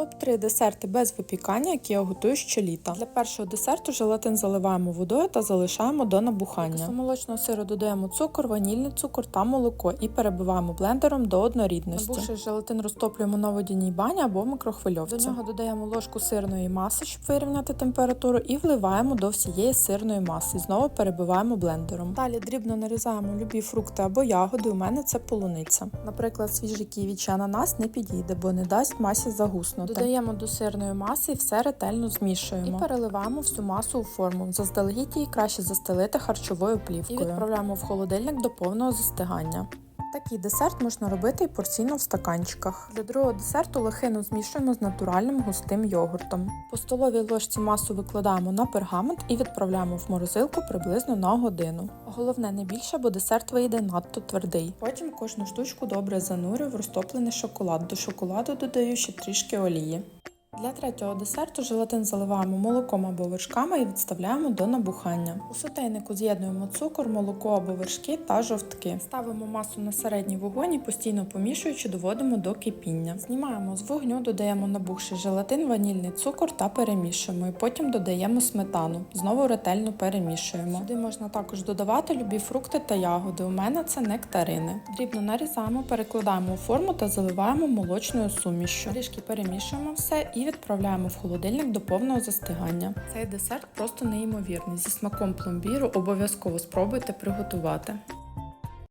Топ-3 десерти без випікання, які я готую щоліта. Для першого десерту желатин заливаємо водою та залишаємо до набухання. До молочного сиру додаємо цукор, ванільний цукор та молоко і перебиваємо блендером до однорідності. Набухший желатин розтоплюємо на водяній бані або мікрохвильовці. До нього додаємо ложку сирної маси, щоб вирівняти температуру, і вливаємо до всієї сирної маси. Знову перебиваємо блендером. Далі дрібно нарізаємо любі фрукти або ягоди. У мене це полуниця. Наприклад, свіжий ківі чи ананас не підійде, бо не дасть масі загуснути. Додаємо до сирної маси і все ретельно змішуємо. І переливаємо всю масу у форму. Заздалегідь її краще застелити харчовою плівкою. І відправляємо в холодильник до повного застигання. Такий десерт можна робити і порційно в стаканчиках. Для другого десерту лохину змішуємо з натуральним густим йогуртом. По столовій ложці масу викладаємо на пергамент і відправляємо в морозилку приблизно на годину. Головне не більше, бо десерт вийде надто твердий. Потім кожну штучку добре занурю в розтоплений шоколад. До шоколаду додаю ще трішки олії. Для третього десерту желатин заливаємо молоком або вершками і відставляємо до набухання. У сотейнику з'єднуємо цукор, молоко або вершки та жовтки. Ставимо масу на середній вогонь і постійно помішуючи, доводимо до кипіння. Знімаємо з вогню, додаємо набухший желатин, ванільний цукор та перемішуємо. І потім додаємо сметану. Знову ретельно перемішуємо. Сюди можна також додавати любі фрукти та ягоди. У мене це нектарини. Дрібно нарізаємо, перекладаємо у форму та заливаємо молочною сумішю. Трішки перемішуємо все і відправляємо в холодильник до повного застигання. Цей десерт просто неймовірний. Зі смаком пломбіру обов'язково спробуйте приготувати.